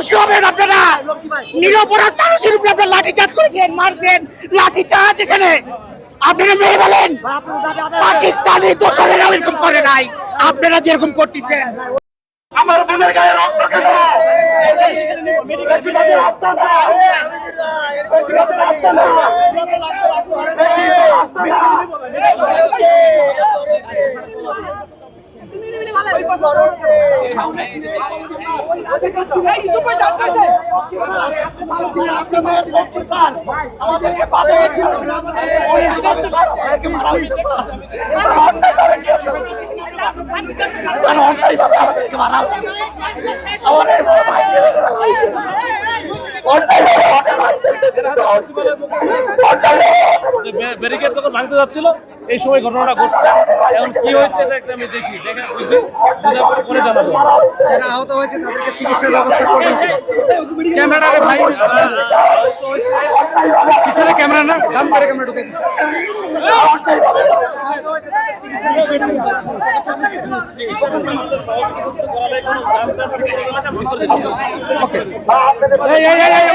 খুশি হবেন আপনারা নিরপরাধ মানুষের উপরে আপনারা লাঠি চার্জ করেছেন মারছেন লাঠি চার্জ এখানে আপনারা মেরে বলেন পাকিস্তানি দোষরেরা এরকম করে নাই আপনারা যেরকম করতেছেন আমার বোনের গায়ে রক্ত কেন রাস্তা না আমাদেরকে বাধা মারা হয়েছে অন্যায় করে দিয়েছে তারা অন্যায়ভাবে আমাদেরকে মারা হয়েছে আমাদের বড় ভাই মেরে ফেলা যে ব্যারিকেড যখন ভাঙতে যাচ্ছিল এই সময় ঘটনাটা ঘটছে এখন কি হয়েছে এটা একটা আমি দেখি দেখে বুঝি বোঝার পরে পরে জানাব যারা আহত হয়েছে তাদেরকে চিকিৎসার ব্যবস্থা করবেন ক্যামেরাটা ভাই পিছনে ক্যামেরা না দাম করে ক্যামেরা ঢুকে দিচ্ছে এই এই এই এই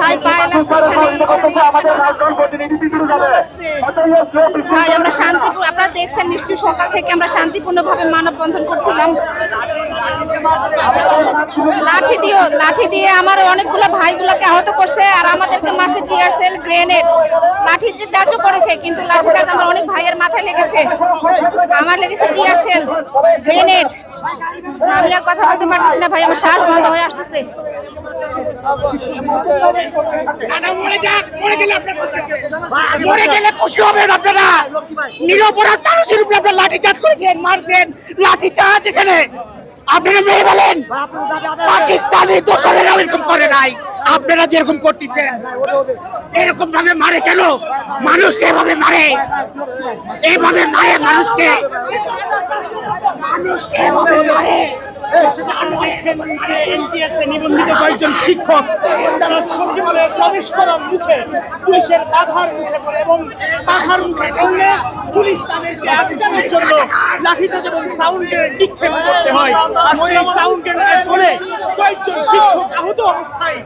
ভাই পায়েল ভাই আমরা শান্তিপূর্ণ আপনারা দেখছেন নিশ্চয়ই সকাল থেকে আমরা শান্তিপূর্ণভাবে মানববন্ধন করছিলাম। লাঠি দিও লাঠি দিয়ে আমার অনেকগুলো ভাইগুলোকে আহত করছে আর আমাদেরকে মারছে টিয়ার সেল গ্রেনেড। লাঠি যে চার্জও করেছে কিন্তু লাঠি চার্জ আমার অনেক ভাইয়ের মাথায় লেগেছে। আমার লেগেছে টিয়ার সেল গ্রেনেড। আমি আর কথা বলতে পারতেছি না ভাই আমার শ্বাস বন্ধ হয়ে আসতেছে। মরে যাক মরে গেলে মরে গেলে খুশি হবেন আপনারা। নিরপরাধ মানুষের উপরে আপনারা করেছেন মারছেন এখানে। আপনারা মেরে বলেন পাকিস্তানি দোষরেরা এরকম করে নাই। আপনারা যেরকম করতেছেন এরকম ভাবে মারে কেন? মানুষকে এভাবে মারে। এইভাবে মারে মানুষকে। মানুষকে এভাবে মারে। নিবন্ধিত কয়েকজন শিক্ষক তারা সচিবালয়ে প্রবেশ করার মুখে পুলিশের বাধার মুখে পুলিশ তাদেরকে আটকানোর জন্য লাঠিচার্জ এবং সাউন্ড গ্রেনেড করতে হয় আর সেই সাউন্ড কয়েকজন শিক্ষক আহত অবস্থায়।